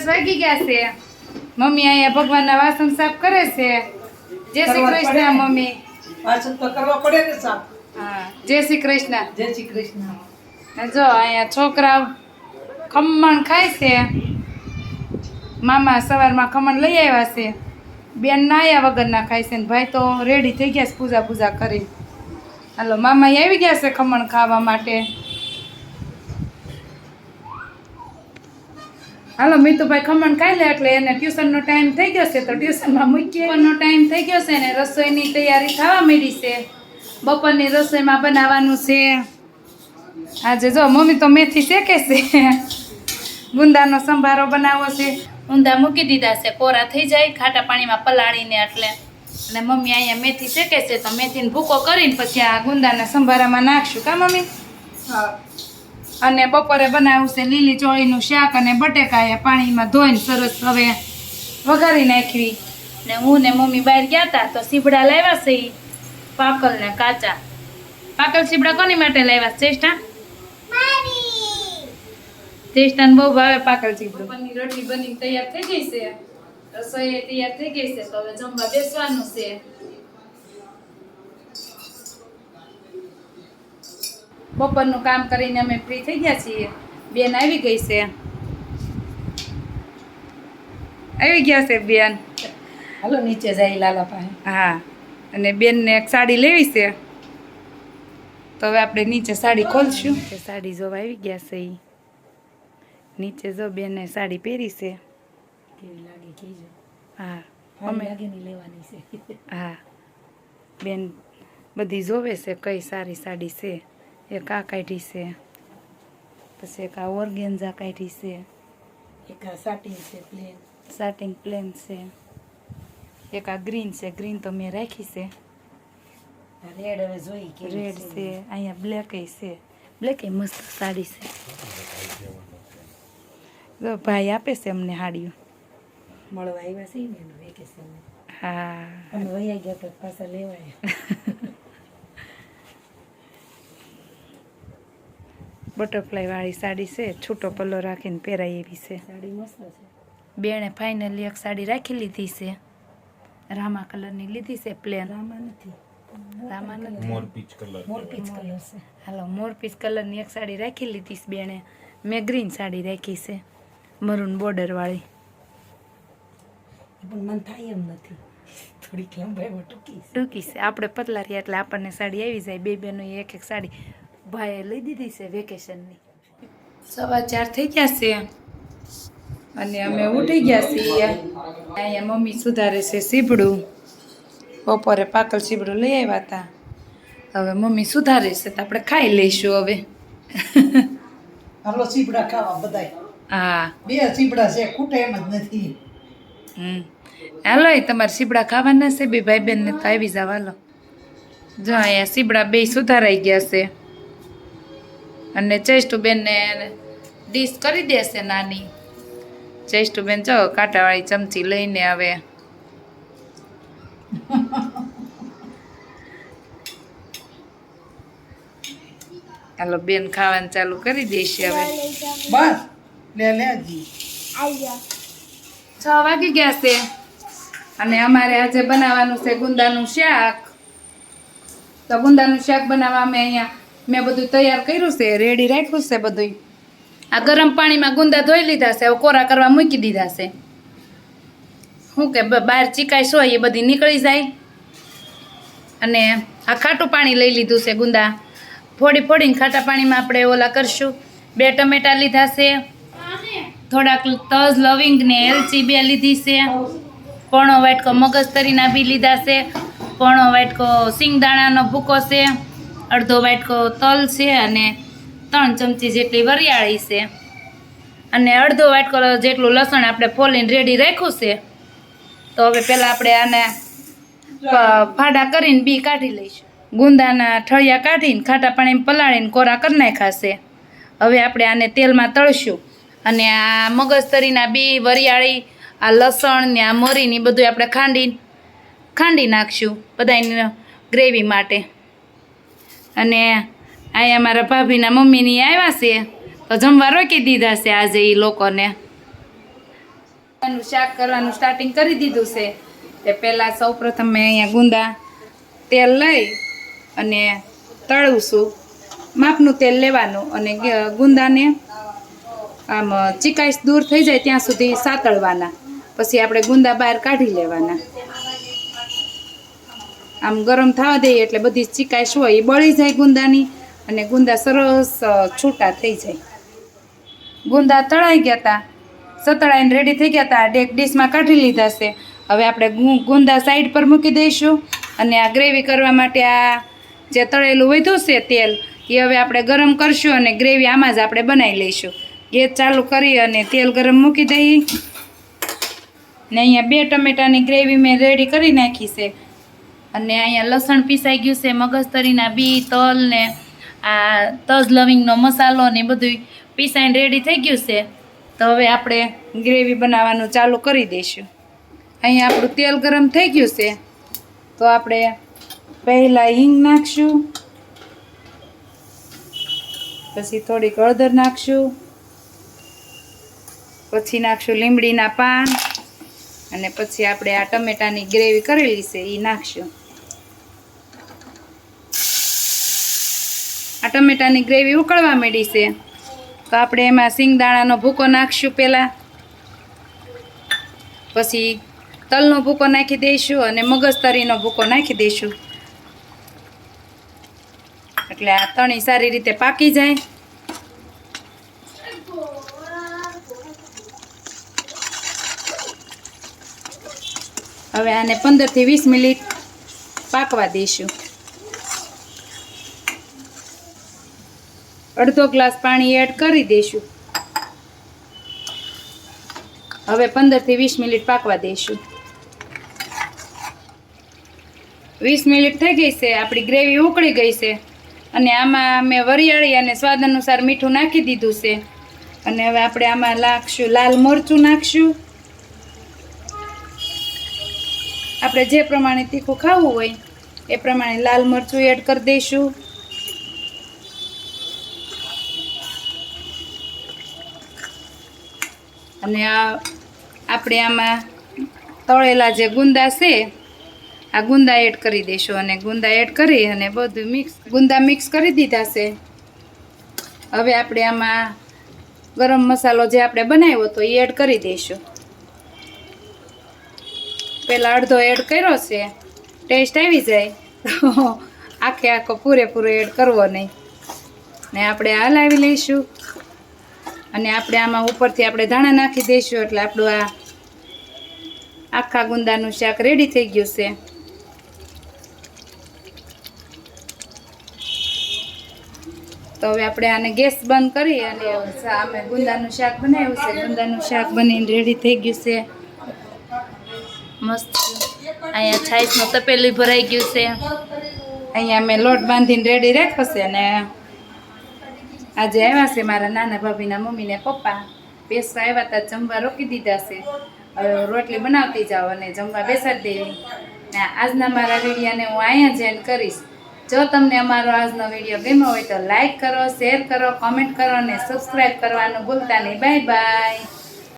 દસ વાગી ગયા છે. મમ્મી અહીંયા ભગવાનના વાસણ સાફ કરે છે. જય શ્રી કૃષ્ણ મમ્મી. વાસણ તો કરવા પડે ને સાફ. હા જય શ્રી કૃષ્ણ. જય શ્રી કૃષ્ણ. જો અહીંયા છોકરાઓ ખમણ ખાય છે. મામા સવારમાં ખમણ લઈ આવ્યા છે. બેન નાયા વગર વગરના ખાય છે ને ભાઈ તો રેડી થઈ ગયા છે પૂજા પૂજા કરી હાલો મામા આવી ગયા છે ખમણ ખાવા માટે. હાલો મીતુભાઈ ખમણ ખાઈ લે એટલે એને ટ્યુશનનો ટાઈમ થઈ ગયો છે તો ટ્યુશનમાં મૂકીએ. નો ટાઈમ થઈ ગયો છે ને રસોઈની તૈયારી થવા માંડી છે. બપોરની રસોઈમાં બનાવવાનું છે. આજે જો મમ્મી તો મેથી શેકે છે. ગુંદાનો સંભારો બનાવવો છે. ઊંધા મૂકી દીધા છે કોરા થઈ જાય ખાટા પાણીમાં પલાળીને એટલે. અને મમ્મી અહીંયા મેથી શેકે છે તો મેથીને ભૂકો કરીને પછી આ ગુંદાના સંભારામાં નાખશું કા મમ્મી? હા. અને બપોરે બનાવ્યું છે લીલી ચોળીનું શાક અને બટેકા એ પાણીમાં ધોઈને સરસ હવે વઘારી નાખવી. ને હું ને મમ્મી બહાર ગયા હતા તો સીબડા લાવ્યા છે પાકલ ને કાચા. પાકલ સીબડા કોની માટે લાવ્યા? ચેષ્ટા ચેષ્ટાને બહુ ભાવે પાકલ સીબડું. પપ્પાની રોટલી બની તૈયાર થઈ ગઈ છે. રસોઈ તૈયાર થઈ ગઈ છે તો હવે જમવા બેસવાનું છે. બપોરનું કામ કરીને અમે ફ્રી થઈ ગયા છીએ. બેન આવી ગઈ છે. આવી ગયા છે બેન. હાલો નીચે જાય લાલા પાસે. હા અને બેનને એક સાડી લેવી છે. તો હવે આપણે નીચે સાડી ખોલશું. કે સાડી જોવા આવી ગયા છે એ નીચે જો બેને સાડી પહેરી છે. કેવી લાગે કીજો હા અમે લાગેની લેવાની છે. હા બેન બધી જોવે છે કઈ સારી સાડી છે. એક આ કાઢી છે પછી એક આ ઓર્ગેન્ઝા કાઢી છે એક આ સાટિંગ છે પ્લેન સાટિંગ પ્લેન છે એક આ ગ્રીન છે ગ્રીન તો મેં રાખી છે રેડ હવે જોઈ કે રેડ છે અહીંયા બ્લેક છે બ્લેક મસ્ત સાડી છે જો ભાઈ આપે છે અમને સાડીઓ મળવા આવ્યા છે ને હા. અમે વૈયા ગયા તો પાછા લેવાય. બટરફ્લાય વાળી સાડી છે છૂટો પલ્લો રાખીને પહેરાય એવી છે. સાડી મસ્ત બેણે ફાઇનલી એક સાડી રાખી લીધી છે. રામા કલરની લીધી છે પ્લેન. રામા નથી. રામા નથી. મોર પીચ કલર મોર પીચ કલર છે. હાલો મોરપીસ કલરની એક સાડી રાખી લીધી છે બેણે. મેં ગ્રીન સાડી રાખી છે મરૂન બોર્ડર વાળી પણ મન થાય એમ નથી. થોડીક લંબાઈમાં ટૂંકી છે. ટૂંકી છે આપણે પતલા રહ્યા એટલે આપણને સાડી આવી જાય બે બેનો એક એક સાડી ભાઈએ લઈ દીધી છે વેકેશનની. સવા ચાર થઈ ગયા છે. અને અમે ઉઠી ગયા છીએ. અહીંયા મમ્મી સુધારે છે સીબડું. બપોરે પાકલ સીબડું લઈ આવ્યા હતા. હવે મમ્મી સુધારે છે તો આપણે ખાઈ લઈશું હવે. હાલો સીબડા ખાવા બધાય. હા. બે સીબડા છે ખૂટે એમ જ નથી. હમ. હાલો એ તમારે સીબડા ખાવાના છે બે ભાઈ બહેનને તો આવી જાવ હાલો. જો અહીંયા સીબડા બે સુધારાઈ ગયા છે. અને ચેસ્ટુબેનને ડીશ કરી દેશે નાની. ચેસ્ટુબેન જો કાંટાવાળી ચમચી લઈને હવે હાલો બેન ખાવાનું ચાલુ કરી દઈશ હવે. બસ લે લે જી. છ વાગી ગયા છે. અને અમારે આજે બનાવવાનું છે ગુંદાનું શાક. તો ગુંદાનું શાક બનાવવા અમે અહીંયા મેં બધું તૈયાર કર્યું છે રેડી રાખ્યું છે બધું આ ગરમ પાણીમાં ગુંદા ધોઈ લીધા છે કોરા કરવા મૂકી દીધા છે. શું કે બહાર ચીકાશ હોય એ બધી નીકળી જાય. અને આ ખાટું પાણી લઈ લીધું છે ગુંદા. ફોડી ફોડીને ખાટા પાણીમાં આપણે ઓલા કરશું. બે ટમેટા લીધા છે. થોડાક તજ, લવિંગ ને એલચી બે લીધી છે. પોણો વાટકો મગજતરીના બી લીધા છે. પોણો વાટકો સિંગદાણાનો ભૂકો છે. અડધો વાટકો તલ છે અને ત્રણ ચમચી જેટલી વરિયાળી છે. અને અડધો વાટકો જેટલું લસણ આપણે ફોલીને રેડી રાખ્યું છે. તો હવે પહેલાં આપણે આને ફાડા કરીને બી કાઢી લઈશું. ગુંદાના ઠળિયા કાઢીને, ખાટા પાણીમાં પલાળીને કોરા કરી નાખાશે હવે આપણે આને તેલમાં તળશું. અને આ મગજતરીના બી વરિયાળી, આ લસણ ને આ મરીને બધું આપણે ખાંડી ખાંડી નાખશું બધાની ગ્રેવી માટે. અને અહીંયા મારા ભાભીના મમ્મીની આવ્યા છે. તો જમવા રોકી દીધા છે આજે એ લોકોને. શાક કરવાનું સ્ટાર્ટિંગ કરી દીધું છે. તે પહેલાં સૌ પ્રથમ મેં અહીંયા ગુંદા તેલ લઈ અને તળું છું. માપનું તેલ લેવાનું અને ગુંદાને આમ ચિકાઈશ દૂર થઈ જાય ત્યાં સુધી સાતળવાના. પછી આપણે ગુંદા બહાર કાઢી લેવાના. આમ ગરમ થવા દઈએ એટલે બધી ચીકાશ હોય એ બળી જાય ગુંદાની અને ગુંદા સરસ છૂટા થઈ જાય. ગુંદા તળાઈ ગયા હતા સતળાઈને રેડી થઈ ગયા હતા ડેક ડીશમાં કાઢી લીધા છે. હવે આપણે ગુંદા સાઈડ પર મૂકી દઈશું અને આ ગ્રેવી કરવા માટે આ જે તળેલું વધ્યું છે તેલ, એ હવે આપણે ગરમ કરશું અને ગ્રેવી આમાં જ આપણે બનાવી લઈશું. ગેસ ચાલુ કરી અને તેલ ગરમ મૂકી દઈએ. ને અહીંયા બે ટમેટાની ગ્રેવી મેં રેડી કરી નાખી છે. અને અહીંયા લસણ પીસાઈ ગયું છે, મગજતરીના બી, તલ ને આ તજ લવિંગનો મસાલો ને બધું પીસાઈને રેડી થઈ ગયું છે. તો હવે આપણે ગ્રેવી બનાવવાનું ચાલુ કરી દઈશું. અહીંયા આપણું તેલ ગરમ થઈ ગયું છે. તો આપણે પહેલાં હિંગ નાખશું. પછી થોડીક હળદર નાખશું. પછી નાખશું લીમડીના પાન. અને પછી આપણે આ ટમેટાની ગ્રેવી કરેલી છે એ નાખશું. આ ટમેટાની ગ્રેવી ઉકળવા માંડી છે. તો આપણે એમાં સિંગદાણાનો ભૂકો નાખશું પહેલાં. પછી તલનો ભૂકો નાખી દઈશું અને મગજતરીનો ભૂકો નાખી દઈશું. એટલે આ તણી સારી રીતે પાકી જાય. હવે આને પંદરથી વીસ મિનિટ પાકવા દઈશું. અડધો ગ્લાસ પાણી એડ કરી દઈશું. હવે પંદરથી વીસ મિનિટ પાકવા દઈશું. વીસ મિનિટ થઈ ગઈ છે, આપણી ગ્રેવી ઉકળી ગઈ છે. અને આમાં મેં વરિયાળી અને સ્વાદ અનુસાર મીઠું નાખી દીધું છે. અને હવે આપણે આમાં નાખશું લાલ મરચું નાખશું. આપણે જે પ્રમાણે તીખું ખાવું હોય, એ પ્રમાણે લાલ મરચું એડ કરી દઈશું. અને આ આપણે આમાં તળેલા જે ગુંદા છે, આ ગુંદા એડ કરી દઈશું અને ગુંદા એડ કરી અને બધું મિક્સ, ગુંદા મિક્સ કરી દીધા છે. હવે આપણે આમાં ગરમ મસાલો જે આપણે બનાવ્યો હતો એ એડ કરી દઈશું પહેલાં અડધો એડ કર્યો છે, ટેસ્ટ આવી જાય. તો આખે આખો પૂરેપૂરો એડ કરવો નહીં. ને આપણે હલાવી લઈશું. અને આપણે આમાં ઉપરથી આપણે ધાણા નાખી દઈશું, એટલે આપણું આ આખા ગુંદાનું શાક રેડી થઈ ગયું છે. તો હવે આપણે આને ગેસ બંધ કરી અને અમે ગુંદાનું શાક બનાવ્યું છે. ગુંદાનું શાક બનીને રેડી થઈ ગયું છે. મસ્ત. અહીંયા છાઈસનું તપેલું ભરાઈ ગયું છે. અહીંયા મેં લોટ બાંધીને રેડી રાખ્યો છે અને આજે આવ્યા છે મારા નાના ભાભીના મમ્મી ને પપ્પા. બેસવા આવ્યા હતા જમવા રોકી દીધા છે. હવે રોટલી બનાવતી જાઓ અને જમવા બેસાડી દેવી. આજના મારા વિડીયાને હું અહીંયા જ એન્ડ કરીશ. જો તમને અમારો આજનો વીડિયો ગમ્યો હોય તો લાઈક કરો શેર કરો કોમેન્ટ કરો અને સબસ્ક્રાઈબ કરવાનું ભૂલતા નહીં. Bye bye